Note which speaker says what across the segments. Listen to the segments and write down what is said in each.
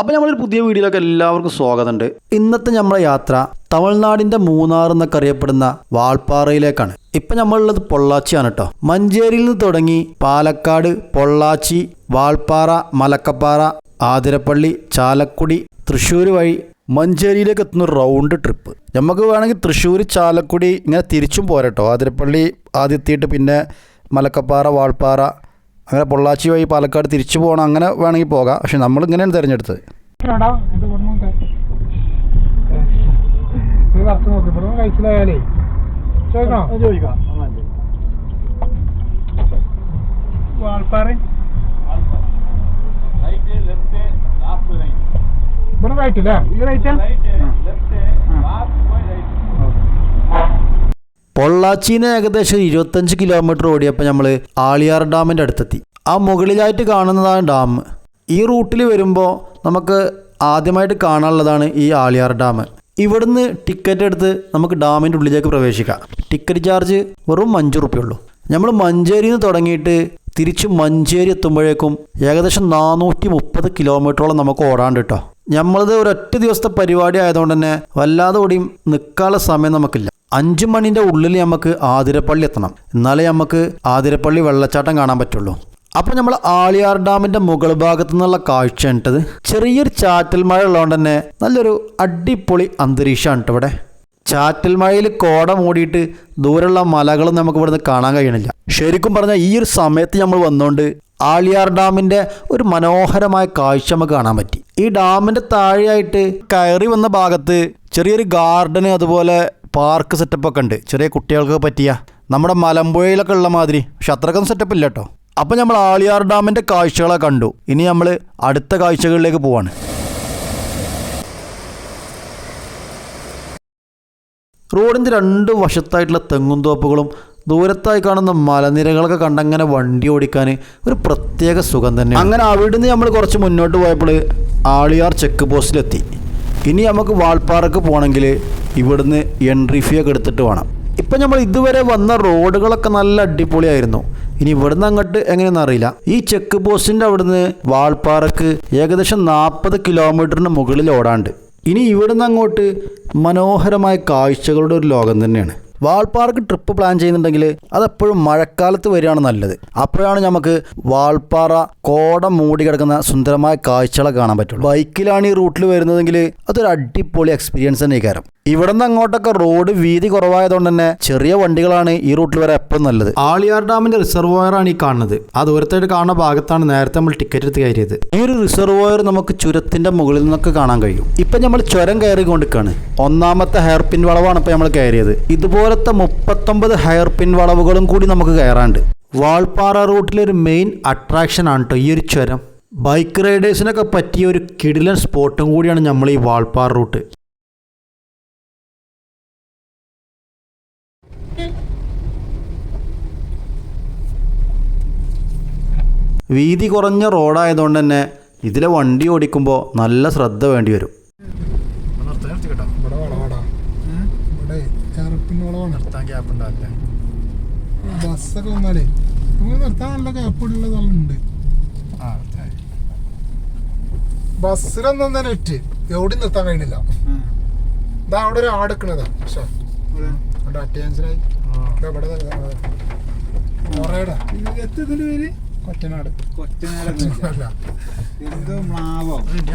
Speaker 1: അപ്പോൾ നമ്മളൊരു പുതിയ വീഡിയോയിലൊക്കെ എല്ലാവർക്കും സ്വാഗതമുണ്ട്. ഇന്നത്തെ നമ്മളെ യാത്ര തമിഴ്നാടിന്റെ മൂന്നാർ എന്നൊക്കെ അറിയപ്പെടുന്ന വാൾപ്പാറയിലേക്കാണ്. ഇപ്പം നമ്മളുള്ളത് പൊള്ളാച്ചിയാണ് കേട്ടോ മഞ്ചേരിയിൽ നിന്ന് തുടങ്ങി പാലക്കാട് പൊള്ളാച്ചി വാൾപ്പാറ മലക്കപ്പാറ ആതിരപ്പള്ളി ചാലക്കുടി തൃശ്ശൂർ വഴി മഞ്ചേരിയിലേക്ക് എത്തുന്ന റൗണ്ട് ട്രിപ്പ് നമുക്ക് വേണമെങ്കിൽ തൃശ്ശൂർ ചാലക്കുടി ഇങ്ങനെ തിരിച്ചും പോരട്ടോ. ആതിരപ്പള്ളി ആദ്യത്തിയിട്ട് പിന്നെ മലക്കപ്പാറ വാൾപ്പാറ അങ്ങനെ പൊള്ളാച്ചി വഴി പാലക്കാട് തിരിച്ചു പോകണം അങ്ങനെ വേണമെങ്കിൽ പോകാം. പക്ഷെ നമ്മൾ ഇങ്ങനെയാണ് തിരഞ്ഞെടുത്തത്.
Speaker 2: ഇവിടെ റൈറ്റ് അല്ലേ? ഈ റൈറ്റ്
Speaker 1: പൊള്ളാച്ചിന്ന് ഏകദേശം ഇരുപത്തഞ്ച് കിലോമീറ്റർ ഓടിയപ്പോൾ നമ്മൾ ആളിയാർ ഡാമിന്റെ അടുത്തെത്തി. ആ മുകളിലായിട്ട് കാണുന്നതാണ് ഡാം. ഈ റൂട്ടിൽ വരുമ്പോൾ നമുക്ക് ആദ്യമായിട്ട് കാണാനുള്ളതാണ് ഈ ആളിയാർ ഡാം. ഇവിടുന്ന് ടിക്കറ്റ് എടുത്ത് നമുക്ക് ഡാമിന്റെ ഉള്ളിലേക്ക് പ്രവേശിക്കാം. ടിക്കറ്റ് ചാർജ് വെറും അഞ്ച് റുപ്യുള്ളൂ നമ്മൾ മഞ്ചേരിയിൽ നിന്ന് തുടങ്ങിയിട്ട് തിരിച്ച് മഞ്ചേരി എത്തുമ്പോഴേക്കും ഏകദേശം നാനൂറ്റി മുപ്പത് കിലോമീറ്ററോളം നമുക്ക് ഓടാണ്ട് കേട്ടോ നമ്മളത് ഒരൊറ്റ ദിവസത്തെ പരിപാടി ആയതുകൊണ്ട് തന്നെ വല്ലാതെ ഓടിയും നിൽക്കാനുള്ള സമയം നമുക്കില്ല. അഞ്ച് മണിന്റെ ഉള്ളിൽ നമുക്ക് ആതിരപ്പള്ളി എത്തണം. എന്നാലേ നമുക്ക് ആതിരപ്പള്ളി വെള്ളച്ചാട്ടം കാണാൻ പറ്റുള്ളൂ. അപ്പോൾ നമ്മൾ ആളിയാർ ഡാമിന്റെ മുകൾ ഭാഗത്തു നിന്നുള്ള കാഴ്ച ഇട്ടത് ചെറിയൊരു ചാറ്റൽ മഴ ഉള്ളതുകൊണ്ട് തന്നെ നല്ലൊരു അടിപൊളി അന്തരീക്ഷമാണ് കേട്ടോ ഇവിടെ. ചാറ്റൽ മഴയിൽ കോട മൂടിയിട്ട് ദൂരെയുള്ള മലകളും നമുക്ക് ഇവിടുന്ന് കാണാൻ കഴിയണില്ല. ശരിക്കും പറഞ്ഞാൽ ഈ ഒരു സമയത്ത് നമ്മൾ വന്നുകൊണ്ട് ആളിയാർ ഡാമിന്റെ ഒരു മനോഹരമായ കാഴ്ച നമുക്ക് കാണാൻ പറ്റി. ഈ ഡാമിന്റെ താഴെയായിട്ട് കയറി വന്ന ഭാഗത്ത് ചെറിയൊരു ഗാർഡന് അതുപോലെ പാർക്ക് സെറ്റപ്പൊക്കെ ഉണ്ട്. ചെറിയ കുട്ടികൾക്ക് പറ്റിയ. നമ്മുടെ മലമ്പുഴയിലൊക്കെ ഉള്ള മാതിരി. പക്ഷെ സെറ്റപ്പ് ഇല്ല കേട്ടോ അപ്പം നമ്മൾ ആളിയാർ ഡാമിന്റെ കാഴ്ചകളെ കണ്ടു. ഇനി നമ്മൾ അടുത്ത കാഴ്ചകളിലേക്ക് പോവാണ്. റോഡിന്റെ രണ്ട് വശത്തായിട്ടുള്ള തെങ്ങും തോപ്പുകളും ദൂരത്തായി കാണുന്ന മലനിരകളൊക്കെ കണ്ടങ്ങനെ വണ്ടി ഓടിക്കാൻ ഒരു പ്രത്യേക സുഖം തന്നെ അങ്ങനെ അവിടുന്ന് നമ്മൾ കുറച്ച് മുന്നോട്ട് പോയപ്പോൾ ആളിയാർ ചെക്ക് പോസ്റ്റിലെത്തി ഇനി നമുക്ക് വാൾപ്പാറക്ക് പോകണമെങ്കിൽ ഇവിടുന്ന് എൻട്രി ഫീ ഒക്കെ എടുത്തിട്ട് വേണം. ഇപ്പം നമ്മൾ ഇതുവരെ വന്ന റോഡുകളൊക്കെ നല്ല അടിപൊളിയായിരുന്നു. ഇനി ഇവിടുന്ന് അങ്ങോട്ട് എങ്ങനെയെന്ന് അറിയില്ല. ഈ ചെക്ക് പോസ്റ്റിന്റെ അവിടുന്ന് വാൾപ്പാറക്ക് ഏകദേശം നാൽപ്പത് കിലോമീറ്ററിന് മുകളിൽ ഓടാണ്ട്. ഇനി ഇവിടുന്ന് അങ്ങോട്ട് മനോഹരമായ കാഴ്ചകളുടെ ഒരു ലോകം തന്നെയാണ്. വാൾപ്പാറക്ക് ട്രിപ്പ് പ്ലാൻ ചെയ്യുന്നുണ്ടെങ്കിൽ അതെപ്പോഴും മഴക്കാലത്ത് വരികയാണ് നല്ലത്. അപ്പോഴാണ് നമുക്ക് വാൾപ്പാറ കോട മൂടി കിടക്കുന്ന സുന്ദരമായ കാഴ്ചകളെ കാണാൻ പറ്റുള്ളൂ. ബൈക്കിലാണ് ഈ റൂട്ടിൽ വരുന്നതെങ്കിൽ അതൊരു അടിപൊളി എക്സ്പീരിയൻസ് തന്നെ കാരം ഇവിടെ നിന്ന് അങ്ങോട്ടൊക്കെ റോഡ് വീതി കുറവായതുകൊണ്ട് തന്നെ ചെറിയ വണ്ടികളാണ് ഈ റൂട്ടിൽ വരെ എപ്പോഴും നല്ലത്. ആളിയാർ ഡാമിന്റെ റിസർവോയർ ആണ് ഈ കാണുന്നത്. ആ ദൂരത്തായിട്ട് കാണുന്ന ഭാഗത്താണ് നേരത്തെ നമ്മൾ ടിക്കറ്റ് എടുത്ത് കയറിയത്. ഈ ഒരു റിസർവോയർ നമുക്ക് ചുരത്തിന്റെ മുകളിൽ നിന്നൊക്കെ കാണാൻ കഴിയും. ഇപ്പൊ നമ്മൾ ചുരം കയറി കൊണ്ടിരിക്കുകയാണ് ഒന്നാമത്തെ ഹെയർപിൻ വളവാണ് ഇപ്പൊ നമ്മൾ കയറിയത്. ഇതുപോലത്തെ മുപ്പത്തൊമ്പത് ഹയർ പിൻ വളവുകളും കൂടി നമുക്ക് കയറാണ്ട് വാൾപ്പാറ റൂട്ടിലെ ഒരു മെയിൻ അട്രാക്ഷൻ ആണ് കേട്ടോ ഈ ഒരു ചുരം. ബൈക്ക് റൈഡേഴ്സിനൊക്കെ പറ്റിയ ഒരു കിടിലൻ സ്പോട്ടും കൂടിയാണ് നമ്മൾ ഈ വാൾപ്പാറ റൂട്ട്. വീതി കുറഞ്ഞ റോഡായതുകൊണ്ട് തന്നെ ഇതിലെ വണ്ടി ഓടിക്കുമ്പോൾ നല്ല ശ്രദ്ധ വേണ്ടി വരും
Speaker 2: ഇവിടെ വളവാടാ ഇവിടെ എയർപിൻ ഉണ്ടാവില്ലേ. ബസ്സൊക്കെ വന്നാലേ നമുക്ക് നിർത്താൻ നല്ല ഗ്യാപ്പുള്ള സ്ഥലമുണ്ട്. ബസ്സിലൊന്നും തന്നെ ഇറ്റ് എവിടെയും നിർത്താൻ കഴിയണില്ല ഇതാ അവിടെ ഒരു ആടെക്കണതാ പക്ഷേ അവിടെ അറ്റൻഷനായി? ഇവിടെ കൊറേടാ കൊറ്റനാട്. അല്ല.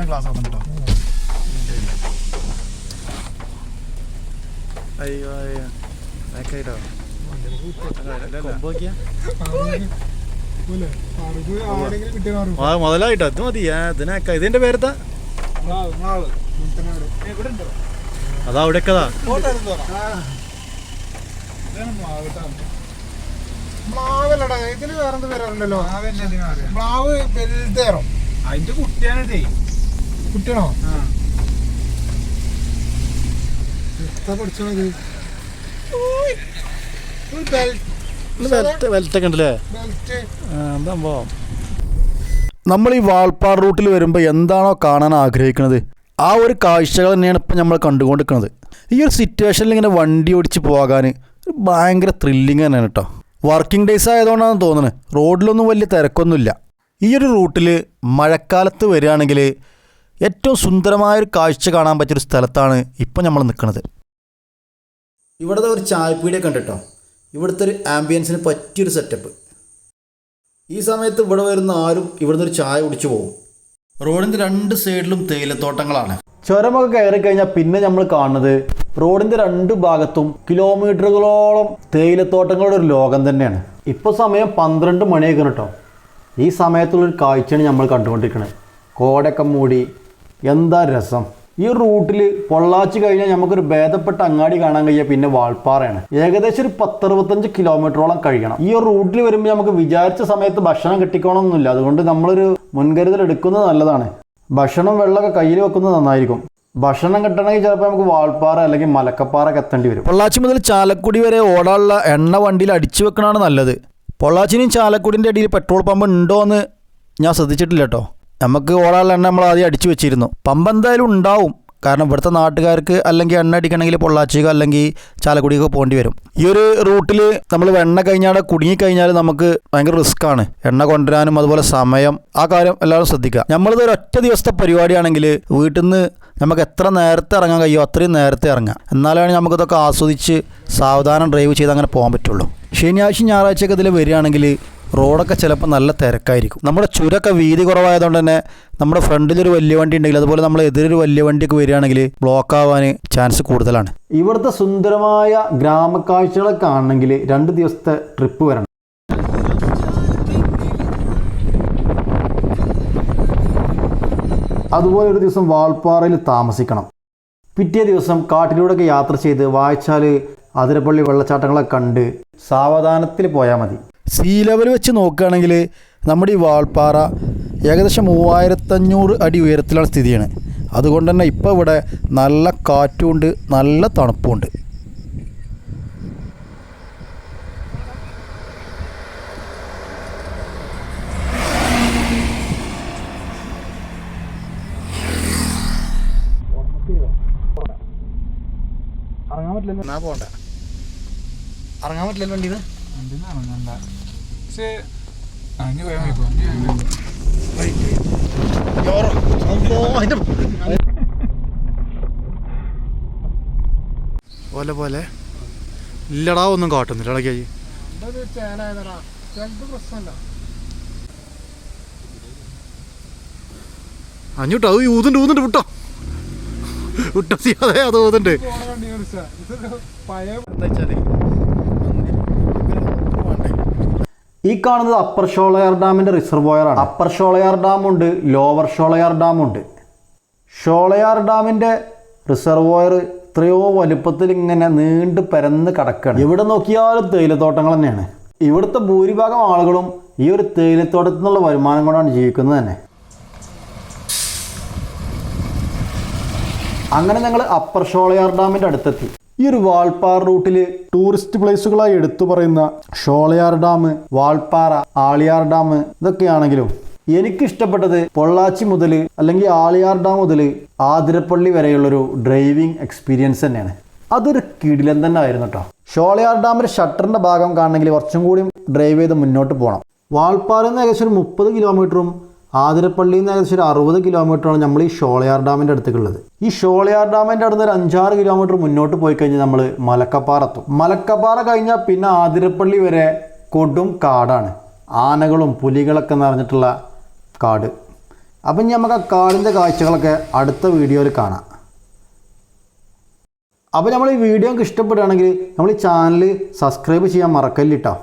Speaker 2: ക്ലാസ് ആവുന്നുണ്ടോ ആരെങ്കിലും കിട്ടിയ
Speaker 1: മുതലായിട്ടോ? അത് മതി. ഇതിനൊക്കെ ഇതിന്റെ പേരെത്താ അതാ അവിടെയൊക്കെതാ
Speaker 2: കുട്ടിയാണ് ഇതിന് വേറെന്ത് പേരുണ്ടല്ലോ മാവ്? വലുതേറോ
Speaker 3: അതിന്റെ
Speaker 2: കുട്ടിയാണോ
Speaker 1: ഉണ്ടല്ലേ? നമ്മൾ ഈ വാൾപ്പാർ റൂട്ടിൽ വരുമ്പോൾ എന്താണോ കാണാൻ ആഗ്രഹിക്കുന്നത്? ആ ഒരു കാഴ്ചകൾ തന്നെയാണ് ഇപ്പം നമ്മൾ കണ്ടുകൊണ്ടിരിക്കുന്നത്. ഈ ഒരു സിറ്റുവേഷനിൽ ഇങ്ങനെ വണ്ടി ഓടിച്ച് പോകാൻ ഭയങ്കര ത്രില്ലിങ് തന്നെയാണ് കേട്ടോ. വർക്കിംഗ് ഡേയ്സ് ആയതുകൊണ്ടാണ് തോന്നുന്നത് റോഡിലൊന്നും വലിയ തിരക്കൊന്നുമില്ല. ഈ ഒരു റൂട്ടിൽ മഴക്കാലത്ത് വരികയാണെങ്കിൽ ഏറ്റവും സുന്ദരമായൊരു കാഴ്ച കാണാൻ പറ്റിയൊരു സ്ഥലത്താണ് ഇപ്പം നമ്മൾ നിൽക്കുന്നത്. ഇവിടുത്തെ ഒരു ചായപ്പീടിയൊക്കെ ഉണ്ട് കേട്ടോ. ഇവിടുത്തെ ഒരു ആംബിയൻസിന് പറ്റിയൊരു സെറ്റപ്പ് ഈ സമയത്ത് ഇവിടെ വരുന്ന ആരും ഇവിടുന്ന് ഒരു ചായ കുടിച്ചു പോകും. റോഡിന്റെ രണ്ട് സൈഡിലും തേയിലത്തോട്ടങ്ങളാണ്. ചുരമൊക്കെ കയറി കഴിഞ്ഞാൽ പിന്നെ നമ്മൾ കാണുന്നത് റോഡിന്റെ രണ്ട് ഭാഗത്തും കിലോമീറ്ററുകളോളം തേയിലത്തോട്ടങ്ങളുടെ ഒരു ലോകം തന്നെയാണ്. ഇപ്പോൾ സമയം പന്ത്രണ്ട് മണിയൊക്കെ കേട്ടോ ഈ സമയത്തുള്ളൊരു കാഴ്ചയാണ് നമ്മൾ കണ്ടുകൊണ്ടിരിക്കുന്നത് കോടക്കം മൂടി. എന്താ രസം? ഈ റൂട്ടിൽ പൊള്ളാച്ചി കഴിഞ്ഞാൽ നമുക്കൊരു ഭേദപ്പെട്ട അങ്ങാടി കാണാൻ കഴിയുക പിന്നെ വാൾപ്പാറയാണ്. ഏകദേശം ഒരു പത്തറുപത്തഞ്ച് കിലോമീറ്ററോളം കഴിയണം. ഈ റൂട്ടിൽ വരുമ്പോൾ നമുക്ക് വിചാരിച്ച സമയത്ത് ഭക്ഷണം കിട്ടിക്കണമെന്നില്ല അതുകൊണ്ട് നമ്മളൊരു മുൻകരുതൽ എടുക്കുന്നത് നല്ലതാണ്. ഭക്ഷണം വെള്ളമൊക്കെ കയ്യിൽ വെക്കുന്നത് നന്നായിരിക്കും. ഭക്ഷണം കിട്ടണമെങ്കിൽ ചിലപ്പോൾ നമുക്ക് വാൾപ്പാറ അല്ലെങ്കിൽ മലക്കപ്പാറൊക്കെ എത്തേണ്ടി വരും. പൊള്ളാച്ചി മുതൽ ചാലക്കുടി വരെ ഓടാനുള്ള എണ്ണ വണ്ടിയിൽ അടിച്ചു വെക്കണമാണ് നല്ലത്. പൊള്ളാച്ചിനും ചാലക്കുടിന്റെ അടിയിൽ പെട്രോൾ പമ്പ് ഉണ്ടോ എന്ന് ഞാൻ ശ്രദ്ധിച്ചിട്ടില്ല കേട്ടോ നമുക്ക് ഓടാനുള്ള എണ്ണ നമ്മൾ ആദ്യം അടിച്ചു വെച്ചിരുന്നു. പമ്പ് എന്തായാലും ഉണ്ടാവും. കാരണം ഇവിടുത്തെ നാട്ടുകാർക്ക് അല്ലെങ്കിൽ എണ്ണ അടിക്കണമെങ്കിൽ പൊള്ളാച്ചിക്കോ അല്ലെങ്കിൽ ചാലക്കുടിയൊക്കെ പോകേണ്ടി വരും. ഈ ഒരു റൂട്ടിൽ നമ്മൾ എണ്ണ കഴിഞ്ഞാൽ കുടുങ്ങിക്കഴിഞ്ഞാൽ നമുക്ക് ഭയങ്കര റിസ്ക് ആണ്. എണ്ണ കൊണ്ടുവരാനും അതുപോലെ സമയം ആ കാര്യം എല്ലാവരും ശ്രദ്ധിക്കുക. നമ്മളിത് ഒരു ഒറ്റ ദിവസത്തെ പരിപാടിയാണെങ്കിൽ വീട്ടിൽ നിന്ന് നമുക്ക് എത്ര നേരത്തെ ഇറങ്ങാൻ കഴിയുമോ അത്രയും നേരത്തെ ഇറങ്ങാം. എന്നാലാണ് നമുക്കിതൊക്കെ ആസ്വദിച്ച് സാവധാനം ഡ്രൈവ് ചെയ്ത് അങ്ങനെ പോകാൻ പറ്റുള്ളൂ. ശനിയാഴ്ച ഞായറാഴ്ചയൊക്കെ ഇതിൽ വരികയാണെങ്കിൽ റോഡൊക്കെ ചിലപ്പോൾ നല്ല തിരക്കായിരിക്കും. നമ്മുടെ ചുരൊക്കെ വീതി കുറവായതുകൊണ്ട് തന്നെ നമ്മുടെ ഫ്രണ്ടിലൊരു വലിയ വണ്ടി ഉണ്ടെങ്കിൽ അതുപോലെ നമ്മൾ എതിരൊരു വലിയ വണ്ടിയൊക്കെ വരികയാണെങ്കിൽ ബ്ലോക്ക് ആവാൻ ചാൻസ് കൂടുതലാണ്. ഇവിടുത്തെ സുന്ദരമായ ഗ്രാമക്കാഴ്ചകളൊക്കെ കാണണമെങ്കിൽ രണ്ട് ദിവസത്തെ ട്രിപ്പ് വരണം. അതുപോലെ ഒരു ദിവസം വാൾപ്പാറയിൽ താമസിക്കണം. പിറ്റേ ദിവസം കാട്ടിലൂടെയൊക്കെ യാത്ര ചെയ്ത് വായിച്ചാൽ അതിരപ്പള്ളി വെള്ളച്ചാട്ടങ്ങളെ കണ്ട് സാവധാനത്തിൽ പോയാൽ മതി. സീ ലെവൽ വെച്ച് നോക്കുകയാണെങ്കിൽ നമ്മുടെ ഈ വാൾപ്പാറ ഏകദേശം മൂവായിരത്തഞ്ഞൂറ് അടി ഉയരത്തിലാണ് സ്ഥിതി ചെയ്യുന്നത് അതുകൊണ്ട് തന്നെ ഇപ്പോൾ ഇവിടെ നല്ല കാറ്റുമുണ്ട് നല്ല തണുപ്പുമുണ്ട്.
Speaker 2: ഇറങ്ങാൻ പറ്റില്ലല്ലോ.
Speaker 1: എന്നാ പോണ്ട? ഇറങ്ങാൻ പറ്റില്ലല്ലോ വണ്ടിയിൽ
Speaker 2: എന്തിനാ ഇറങ്ങണ്ട പക്ഷേ അഞ്ഞു പോയാൽ മതി
Speaker 1: പോലെ പോലെ. ഇല്ലടാ ഒന്നും കാട്ടുന്നില്ല.
Speaker 2: പ്രശ്നമല്ല
Speaker 1: അഞ്ഞൂട്ടോ അത് ഊതുണ്ട് ഊതുണ്ട് വിട്ടോ. വിട്ടോ അതെ അത് ഊതുണ്ട്.
Speaker 2: എന്താ വണ്ടി കുറിച്ചാ ഇതൊരു പഴയ
Speaker 1: ഈ കാണുന്നത് അപ്പർ ഷോളയാർ ഡാമിന്റെ റിസർവോയറാണ് അപ്പർ ഷോളയാർ ഡാമുണ്ട് ലോവർ ഷോളയാർ ഡാമുണ്ട് ഷോളയാർ ഡാമിന്റെ റിസർവോയർ എത്രയോ വലുപ്പത്തിൽ ഇങ്ങനെ നീണ്ടു പരന്ന് കിടക്കുകയാണ് എവിടെ നോക്കിയാലും തേയിലത്തോട്ടങ്ങൾ തന്നെയാണ്. ഇവിടുത്തെ ഭൂരിഭാഗം ആളുകളും ഈ ഒരു തേയിലത്തോട്ടത്തിൽ നിന്നുള്ള വരുമാനം കൊണ്ടാണ് ജീവിക്കുന്നത് തന്നെ. അങ്ങനെ ഞങ്ങൾ അപ്പർ ഷോളയാർ ഡാമിന്റെ അടുത്തെത്തി. ഈ ഒരു വാൾപ്പാറ റൂട്ടിൽ ടൂറിസ്റ്റ് പ്ലേസുകളായി എടുത്തു പറയുന്ന ഷോളയാർ ഡാം വാൾപ്പാറ ആളിയാർ ഡാം ഇതൊക്കെയാണെങ്കിലും എനിക്കിഷ്ടപ്പെട്ടത് പൊള്ളാച്ചി മുതൽ അല്ലെങ്കിൽ ആളിയാർ ഡാം മുതൽ ആതിരപ്പള്ളി വരെയുള്ളൊരു ഡ്രൈവിംഗ് എക്സ്പീരിയൻസ് തന്നെയാണ്. അതൊരു കിടിലം തന്നെ ആയിരുന്നു കേട്ടോ ഷോളയാർ ഡാമിന്റെ ഷട്ടറിന്റെ ഭാഗം കാണണമെങ്കിൽ കുറച്ചും കൂടി ഡ്രൈവ് ചെയ്ത് മുന്നോട്ട് പോകണം വാൾപ്പാറയിൽ നിന്ന് ഏകദേശം ഒരു മുപ്പത് കിലോമീറ്ററും ആതിരപ്പള്ളിയിൽ നിന്ന് ഏകദേശം ഒരു അറുപത് കിലോമീറ്ററാണ് നമ്മൾ ഈ ഷോളയാർ ഡാമിന്റെ അടുത്തേക്കുള്ളത്. ഈ ഷോളയാർ ഡാമിന്റെ അടുത്ത് ഒരു അഞ്ചാറ് കിലോമീറ്റർ മുന്നോട്ട് പോയി കഴിഞ്ഞാൽ നമ്മൾ മലക്കപ്പാറ എത്തും. മലക്കപ്പാറ കഴിഞ്ഞാൽ പിന്നെ ആതിരപ്പള്ളി വരെ കൊടും കാടാണ്. ആനകളും പുലികളൊക്കെ നിറഞ്ഞിട്ടുള്ള കാട്. അപ്പം ഇനി നമുക്ക് ആ കാടിന്റെ കാഴ്ചകളൊക്കെ അടുത്ത വീഡിയോയിൽ കാണാം. അപ്പോൾ നമ്മൾ ഈ വീഡിയോ ഇഷ്ടപ്പെടുകയാണെങ്കിൽ നമ്മൾ ഈ ചാനൽ സബ്സ്ക്രൈബ് ചെയ്യാൻ മറക്കല്ലിട്ടോ.